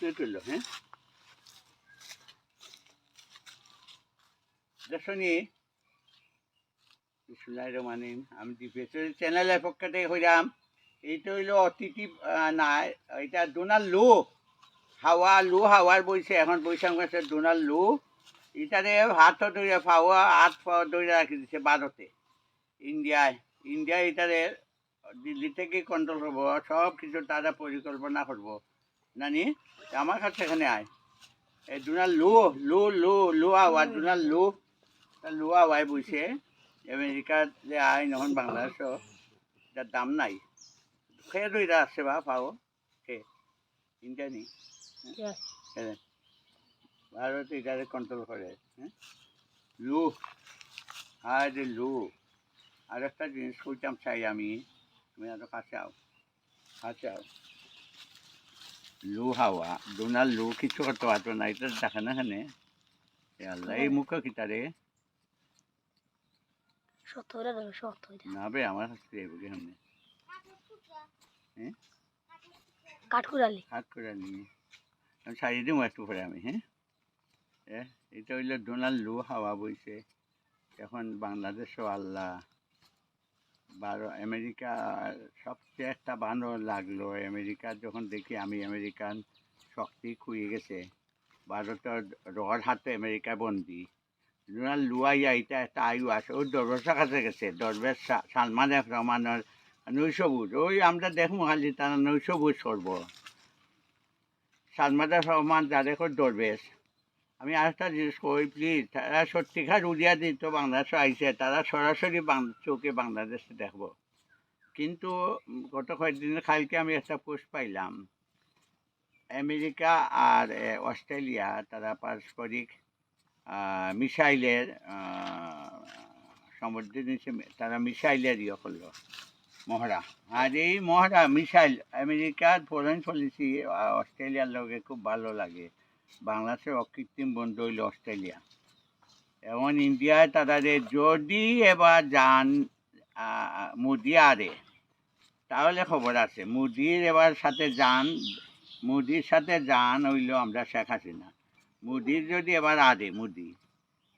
Biscuit হইল হ্যাঁ? দেখনি বিসমুল্লাহ রহমান আমি ডিপেসের চ্যানেলের পক্ষ থেকে হইলাম, এইটা হইল অতিথি না, এটা ডোনাল্ড লু। হাওয়া লু, হাওয়ার বইছে, এখন বৈশাখ মাসের ডোনাল্ড লু। এটারে হাত ধরে পাওয়া হাত পাওয়া ধরে রাখি দিছে ভারতে। ইন্ডিয়ায়। ইন্ডিয়া এটারে দিল্লি থেকে কন্ট্রোল করব সব কিছু তারা পরিকল্পনা করব। নানি আমার কাছে এখানে আয়। এই ডোনাল্ড লু লু লু লু হাওয়া ডোনাল্ড লু। লু হাওয়ায় বইছে। আমেরিকার যে আইন এখন বাংলাদেশও এটার দাম নাই। খেয়ে দইরা আছে বা পাও। খে ইন্ডিয়া নেই ভারত এটারে কন্ট্রোল করে হ্যাঁ? লু। আর যে লু। আর একটা জিনিস কইতাম চাই আমি। তুমি আরও কাছে আও। কাছে আও। লু হাওয়া ডোনাল্ড লু কিছু করতে পারতো না এটা দেখে না এখানে আল্লাহ এই মুখ সত্য হইলে না বে আমার কাছে যাইব কি সামনে কাঠকুড়ালি। হাত নিয়ে আমি সারিয়ে দিই একটু পরে আমি হ্যাঁ? এটা হইল ডোনাল্ড লু হাওয়া বইছে। এখন বাংলাদেশও আল্লাহ। বারো, আমেরিকা, সবচেয়ে একটা ভালো লাগল। আমেরিকা যখন দেখি আমি আমেরিকান, শক্তি খুঁয়ে গেছে। ভারতের রড হাতে আমেরিকা বন্দি। ডোনাল্ড লুয়াইয়া, এটা একটা আয়ু আছে, ওই দরবেশার কাছে গেছে। দরবেশ সালমান এফ রহমানের নৈশবুজ ওই আমরা দেখব খালি তারা নৈশবুজ করব। সালমান এফ রহমান যাদের দরবেশ। আমি আরেকটা জিনিস কই প্লিজ তারা সত্যিকার উড়িয়া দিত বাংলাদেশ আইসে তারা সরাসরি চোখে বাংলাদেশে দেখব। কিন্তু গত কয়েকদিনের কালকে আমি একটা পোস্ট পাইলাম। আমেরিকা আর অস্ট্রেলিয়া তারা পারস্পরিক মিসাইলের আহ, সমুদ্রের নিচে তারা মিসাইলের ইয়ে করল মহড়া। আর এই মহড়া মিসাইল আমেরিকার ফরেন পলিসি অস্ট্রেলিয়ার লগে খুব ভালো লাগে। বাংলাদেশের অকৃত্রিম বন্ধু হইল অস্ট্রেলিয়া। এবং ইন্ডিয়ায় তাদের যদি এবার যান মোদি আরে তাহলে খবর আছে। মোদির এবার সাথে যান মোদির সাথে যান হইল আমরা শেখ হাসিনা। মোদির যদি এবার আরে মোদি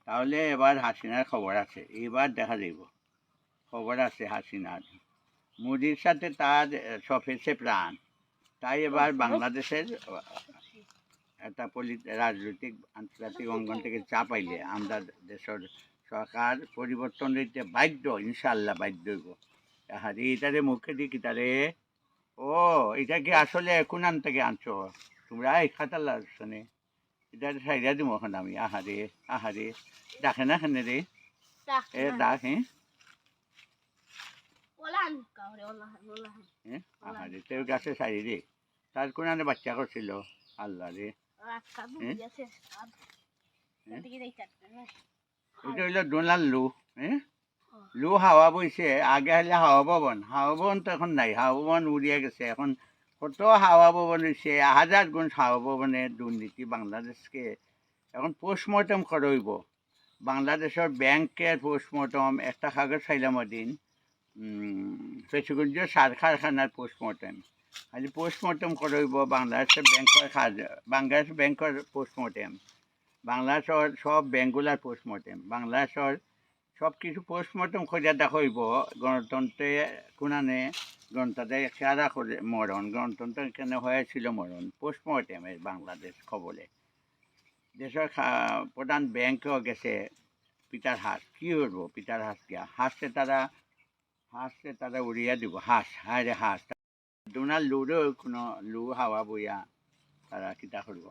তাহলে এবার হাসিনার খবর আছে। এবার দেখা যাইব খবর আছে হাসিনার। মোদির সাথে তার সফেছে প্রাণ। তাই এবার বাংলাদেশের একটা পলি রাজনৈতিক আন্তর্জাতিক অঙ্গন থেকে চাপ আইলে আমরা দেশের সরকার পরিবর্তন দিতে বাধ্য ইনশাল্লাহ বাধ্য হইব। হারি এটারে মুখে দি কিতারে ও এটা কি আসলে কোনান থেকে আনছো? তোমরা এই খাতাল্লা শোনে। এটা সাইডা দিব এখন আমি আহারে আহারে। ডাকে না খানে রে? এ ডাক হ্যাঁ হ্যাঁ আহারে তোর গাছে সাইডে রে। তার কোনানে বাচ্চা করছিল। আল্লাহ রে। এটা হইল ডোনাল্ড লু হ্যাঁ। লু হাওয়া বইছে আগে হলে হাওয়া ভবন হাওয়া ভবন তো এখন নাই হাওয়া ভবন উড়িয়ে গেছে। এখন কত হাওয়া ভবন হয়েছে হাজার গুণ হাওয়া ভবনের দুর্নীতি বাংলাদেশকে। এখন পোস্টমর্টম করইব। বাংলাদেশের ব্যাংকের পোস্টমর্টম একটা কাগজ চাইলাম ওদিন ফেসুগঞ্জ সার কারখানার পোস্টমর্টম। খালি পোস্টমর্টম করইব বাংলাদেশের ব্যাংকের কাজ বাংলাদেশ ব্যাংকের পোস্টমর্টম বাংলাদেশের সব ব্যাংকগুলার পোস্টমর্টম বাংলাদেশের সব কিছু পোস্টমর্টম খোঁজা দেখাইব গণতন্ত্রে কোনানে, গণতন্ত্রে খেয়ারা করে মরণ গণতন্ত্র এখানে হয়েছিল মরণ পোস্টমর্টেমের বাংলাদেশ খবরে দেশের প্রধান ব্যাংকেও গেছে পিতার হাঁস কী করব পিতার হাঁস গিয়া হাঁসে তারা হাঁসে তারা উড়িয়া দিব। হাঁস হায় রে হাঁস ডোনাল্ড লুরও কোনো লু হাওয়া বইয়া তারা কিতা করব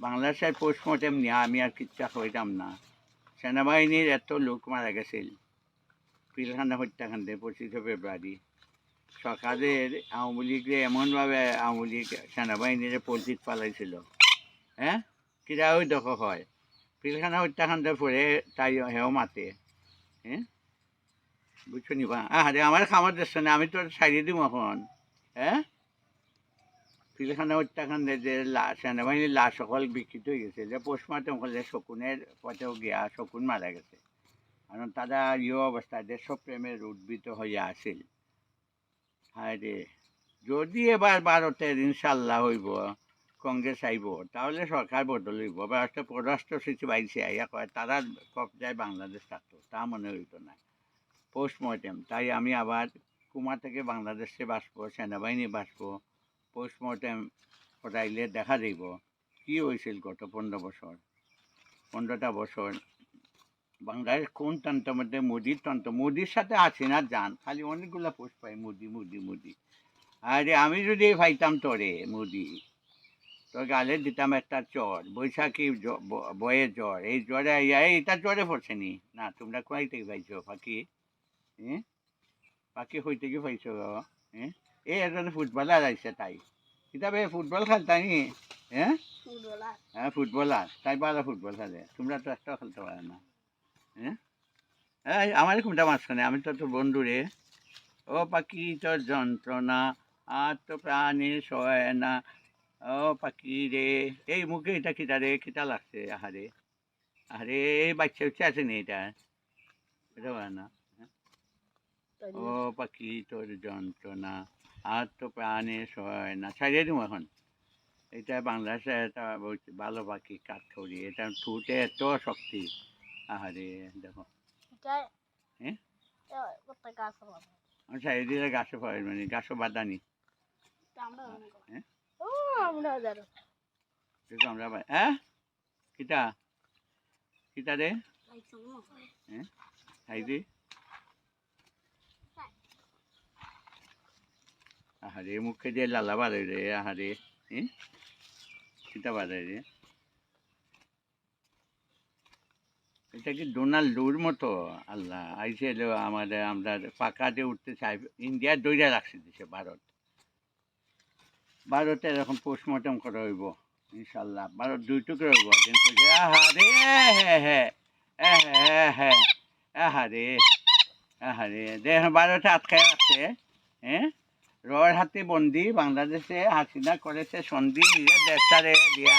বাংলাদেশের পোস্টমর্টেম নিয়ে আমি আর কিচ্ছা হইতাম না সেনাবাহিনীর এত লোক মারা গেছিল পিলখানা হত্যাকাণ্ডে পঁচিশে ফেব্রুয়ারি সরকারের আওয়ামী লীগে এমনভাবে আওয়ামী লীগ সেনাবাহিনীর পল্টিত পালাইছিল হ্যাঁ কিরা ওই দখ হয় পিলখানা হত্যাকাণ্ডের পরে তাই হেও মাতে হ্যাঁ বুঝছ নিবা আরে আমার খামার দেখছে না, আমি তো সারিয়ে দিব এখন। হ্যাঁ? পিলখানা হত্যাকাণ্ডে যে সেনাবাহিনীর লাশ সকল বিকৃত হয়ে গেছে। যে পোস্টমর্টম করলে শকুনের পথেও গিয়া শকুন মারা গেছে। কারণ তারা ইয়ে অবস্থায় দেশপ্রেমের উদ্ভূত হইয়া আছিল। হায় যদি এবার ভারতের ইনশাল্লাহ হইব, কংগ্রেস আইব, তাহলে সরকার বদল হইব। বা পররাষ্ট্র সচিব আইসে আইয়া কয়, তারা কবজায় বাংলাদেশ থাকতো, তা মনে হইতো না। পোস্টমর্টেম তাই আমি আবার কুমার থেকে বাংলাদেশে বাসবো, সেনাবাহিনী বাসবো পোস্টমর্টেম করাইলে দেখা যাইব কি হয়েছিল গত পনেরো বছর? পনেরোটা বছর বাংলাদেশ কোন তন্ত্রের মধ্যে মোদির তন্ত্র? মোদির সাথে আছে না যান খালি অনেকগুলা পোস্ট পাই, মোদি মোদি মোদি। আরে আমি যদি পাইতাম তোরে, মোদি। তোর গালে দিতাম একটা জ্বর, বৈশাখী বয়ে জ্বর। এই জ্বরে এটা জ্বরে পড়ছে নি। না, তোমরা কোয়াই থেকে পাইছো পাখি হ্যাঁ পাখি হই থেকে পাইছো হ্যাঁ এই এজন ফুটবলার আইছে তাই। কিতাবে ফুটবল খেলতাই নি? হ্যাঁ ফুটবলার হ্যাঁ ফুটবলার তাই ভালো ফুটবল খেলে। তোমরা তো একটাও খেলতে পারে না। হ্যাঁ এই আমার কোনটা মাঝখানে আমি তো তোর বন্ধু রে ও পাখি তোর যন্ত্রণা আর তো প্রাণী সয় না ও পাখি রে এই মুখে এটা কিটা রে কিটা লাগছে আহারে এই বাচ্চা উচ্চা আছে নি এটা এটা না? ও পাখি তোর যন্ত্রণা আর তো প্রাণে সয় না ছাড়িয়ে দিব এখন এটা বাংলাদেশে একটা বলছি ভালো পাখি কাঠখড়ি এটা ঠুটে এত শক্তি আহারে দেখো ছাড়িয়ে দিলে গাছে পড়ে মানে গাছও বাদানি আমরা হ্যাঁ? দেখো আমরা বা- হ্যাঁ কিটা কিটা রে খাইদি আহারে মুখে দিয়ে লালা বাড়ে রে, আহারে হ্যাঁ কিটা বাড়ে রে? এটা কি ডোনাল্ডোর মতো? আল্লাহ, আইসে আমাদের, আমরা পাকাতে উঠতে চাই। ইন্ডিয়ার দইরা রাখছে দিছে ভারত। ভারতে এরকম পোস্টমর্টম করা হইব, ইনশাল্লাহ। ভারত দুই টুকরো হইব, একদিন কইছে, আহারে হ্যাঁ হ্যাঁ হ্যাঁ হ্যাঁ আহারে আহারে, দেখ, ভারতে আটকায় রাখছে হ্যাঁ রয়ের হাতে বন্দি বাংলাদেশে হাসিনা করেছে সন্ধি নিজের দেশটারে দিয়া।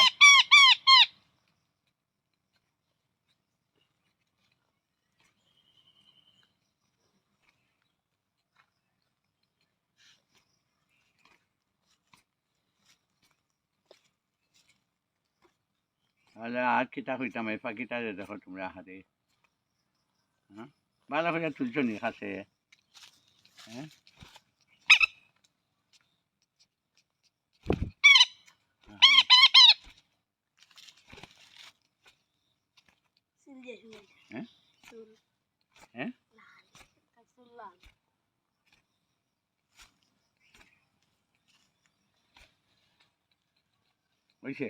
তাহলে আর কিতা হইতাম এই পাখিটারে দেখো তোমরা হাতে। হ্যাঁ? ভালো করে তুলছো নি কাছে হ্যাঁ আহারে। সিল দিয়ে শুনে হ্যাঁ? হ্যাঁ? হয়েছে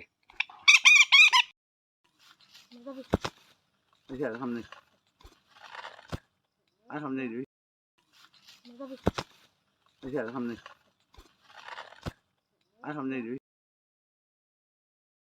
আর সামনে আর সামনে দিবি আর সামনে